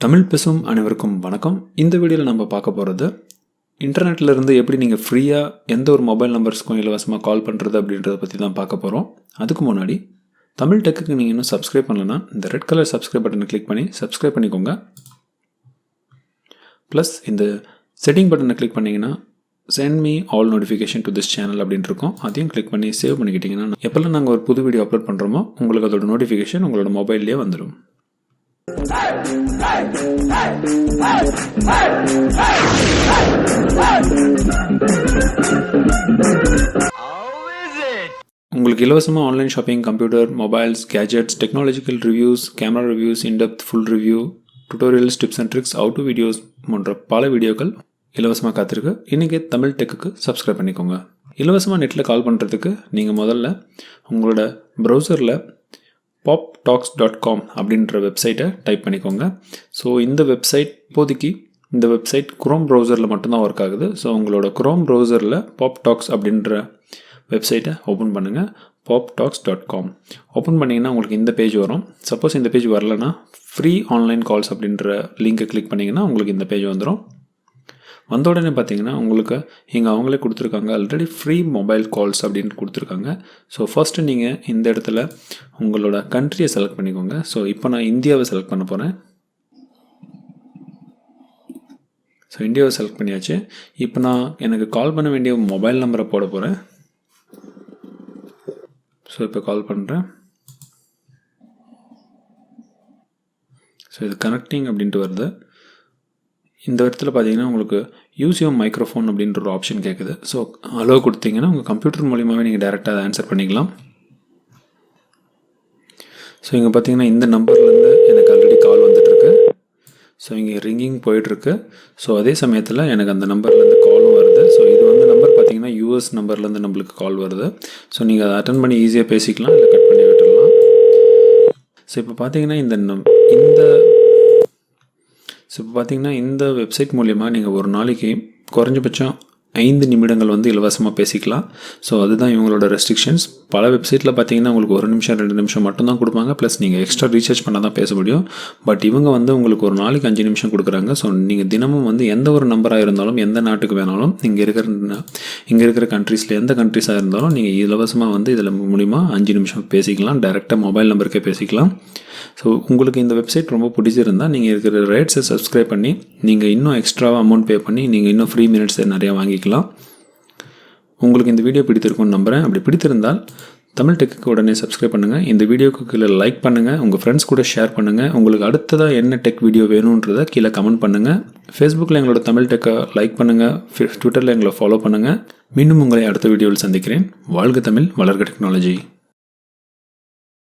தமிழ் பேசும் அனைவருக்கும் வணக்கம். இந்த வீடியோவில் நம்ம பார்க்க போகிறது இன்டர்நெட்டில் இருந்து எப்படி நீங்கள் ஃப்ரீயாக எந்த ஒரு மொபைல் நம்பர்ஸ்க்கும் இலவசமாக கால் பண்ணுறது அப்படின்றத பற்றி தான் பார்க்க போகிறோம் அதுக்கு முன்னாடி தமிழ் டெக்குக்கு நீங்கள் இன்னும் சப்ஸ்கிரைப் பண்ணலன்னா இந்த ரெட் கலர் சப்ஸ்கிரைப் பட்டனை கிளிக் பண்ணி சப்ஸ்கிரைப் பண்ணிக்கோங்க. ப்ளஸ் இந்த செட்டிங் பட்டனை கிளிக் பண்ணிங்கன்னா send me all notification to this channel அப்படின்னு இருக்கும். அதையும் கிளிக் பண்ணி சேவ் பண்ணிக்கிட்டிங்கன்னா எப்போல்லாம் நாங்கள் ஒரு புது வீடியோ அப்லோட் பண்ணுறோமோ உங்களுக்கு அதோட நோட்டிஃபிகேஷன் உங்களோட மொபைல்லேயே வந்துடும் உங்களுக்கு இலவசமாக online shopping computer mobiles gadgets technological reviews camera reviews in depth full review tutorials tips and tricks how to videos போன்ற பல வீடியோக்கள் இலவசமாக காத்திருக்கு. இன்றைக்கி தமிழ் டெக்குக்கு சப்ஸ்கிரைப் பண்ணிக்கோங்க. இலவசமாக நெட்டில் கால் பண்ணுறதுக்கு நீங்கள் முதல்ல உங்களோட ப்ரௌசரில் பாப் டாக்ஸ் டாட் காம் அப்படின்ற வெப்சைட்டை டைப் பண்ணிக்கோங்க. ஸோ இந்த வெப்சைட் இப்போதைக்கு இந்த வெப்சைட் குரோம் ப்ரௌசரில் மட்டும்தான் ஒர்க் ஆகுது. ஸோ உங்களோட குரோம் ப்ரௌசரில் பாப் டாக்ஸ் அப்படின்ற வெப்சைட்டை ஓப்பன் பண்ணுங்கள் pop docs dot com open பண்ணிங்கன்னா உங்களுக்கு இந்த பேஜ் வரும். சப்போஸ் இந்த பேஜ் வரலன்னா ஃப்ரீ ஆன்லைன் கால்ஸ் அப்படின்ற லிங்கை கிளிக் பண்ணிங்கன்னா உங்களுக்கு இந்த பேஜ் வந்துடும் வந்த உடனே பார்த்தீங்கன்னா உங்களுக்கு இங்கே அவங்களே கொடுத்துருக்காங்க. ஆல்ரெடி ஃப்ரீ மொபைல் கால்ஸ் அப்படின்னு கொடுத்துருக்காங்க. ஸோ ஃபஸ்ட்டு நீங்கள் இந்த இடத்துல உங்களோட கண்ட்ரியை செலக்ட் பண்ணிக்கோங்க. ஸோ இப்போ நான் இந்தியாவை செலக்ட் பண்ண போகிறேன் ஸோ இந்தியாவை செலக்ட் பண்ணியாச்சு. இப்போ நான் எனக்கு கால் பண்ண வேண்டிய மொபைல் நம்பரை போட போகிறேன் ஸோ இப்போ கால் பண்ணுறேன் ஸோ இது கனெக்டிங் அப்படின்ட்டு வருது. இந்த இடத்துல பார்த்தீங்கன்னா உங்களுக்கு யூஸ் யோர் மைக்ரோஃபோன் அப்படின்ற ஒரு ஆப்ஷன் கேட்குது ஸோ அலோ கொடுத்தீங்கன்னா உங்கள் கம்ப்யூட்டர் மூலியமாகவே நீங்கள் டேரெக்டாக அதை ஆன்சர் பண்ணிக்கலாம். ஸோ இங்கே பார்த்தீங்கன்னா இந்த நம்பர்லேருந்து எனக்கு ஆல்ரெடி கால் வந்துட்டுருக்கு. ஸோ இங்கே ரிங்கிங் போயிட்டுருக்கு. ஸோ அதே சமயத்தில் எனக்கு அந்த நம்பர்லேருந்து காலும் வருது. ஸோ இது வந்து நம்பர் பார்த்தீங்கன்னா யூஎஸ் நம்பர்லேருந்து நம்மளுக்கு கால் வருது. ஸோ நீங்கள் அதை அட்டன் பண்ணி ஈஸியாக பேசிக்கலாம் இல்லை கட் பண்ணி விட்டுடலாம். ஸோ இப்போ பார்த்தீங்கன்னா இந்த நம் இந்த ஸோ இப்போ பார்த்தீங்கன்னா இந்த வெப்சைட் மூலிமா நீங்கள் ஒரு நாளைக்கு குறைஞ்சபட்சம் ஐந்து நிமிடங்கள் வந்து இலவசமாக பேசிக்கலாம். ஸோ அதுதான் இவங்களோட ரெஸ்ட்ரிக்ஷன்ஸ் பல வெப்சைட்டில் பார்த்தீங்கன்னா உங்களுக்கு ஒரு நிமிஷம் ரெண்டு நிமிஷம் மட்டும்தான் கொடுப்பாங்க. ப்ளஸ் நீங்கள் எக்ஸ்ட்ரா ரீசார்ஜ் பண்ணால் தான் பேச முடியும். பட் இவங்க வந்து உங்களுக்கு ஒரு நாளைக்கு அஞ்சு நிமிஷம் கொடுக்குறாங்க. ஸோ நீங்கள் தினமும் வந்து எந்த ஒரு நம்பராக இருந்தாலும் எந்த நாட்டுக்கு வேணாலும் இங்கே இருக்கிற இங்கே இருக்கிற கண்ட்ரீஸில் எந்த கண்ட்ரீஸாக இருந்தாலும் நீங்கள் இலவசமாக வந்து இதில் மூலிமா அஞ்சு நிமிஷம் பேசிக்கலாம். டைரெக்டாக மொபைல் நம்பருக்கே பேசிக்கலாம். ஸோ உங்களுக்கு இந்த வெப்சைட் ரொம்ப பிடிச்சிருந்தால் நீங்கள் இருக்கிற ரேட்ஸை சப்ஸ்கிரைப் பண்ணி நீங்கள் இன்னும் எக்ஸ்ட்ராவாக அமௌண்ட் பே பண்ணி நீங்கள் இன்னும் ஃப்ரீ மினிட்ஸை நிறையா வாங்கிக்கலாம். உங்களுக்கு இந்த வீடியோ பிடித்திருக்கும்னு நம்புகிறேன் அப்படி பிடித்திருந்தால் தமிழ் டெக்குக்கு உடனே சப்ஸ்கிரைப் பண்ணுங்கள் இந்த வீடியோக்கு கீழே லைக் பண்ணுங்கள் உங்கள் ஃப்ரெண்ட்ஸ் கூட ஷேர் பண்ணுங்கள் உங்களுக்கு அடுத்ததாக என்ன டெக் வீடியோ வேணுன்றதை கீழே கமெண்ட் பண்ணுங்கள் ஃபேஸ்புக்கில் எங்களோட தமிழ் டெக்கை லைக் பண்ணுங்கள் ட்விட்டரில் எங்களை ஃபாலோ பண்ணுங்கள் மீண்டும் உங்களை அடுத்த வீடியோவில் சந்திக்கிறேன். வாழ்க தமிழ் வளர்க டெக்னாலஜி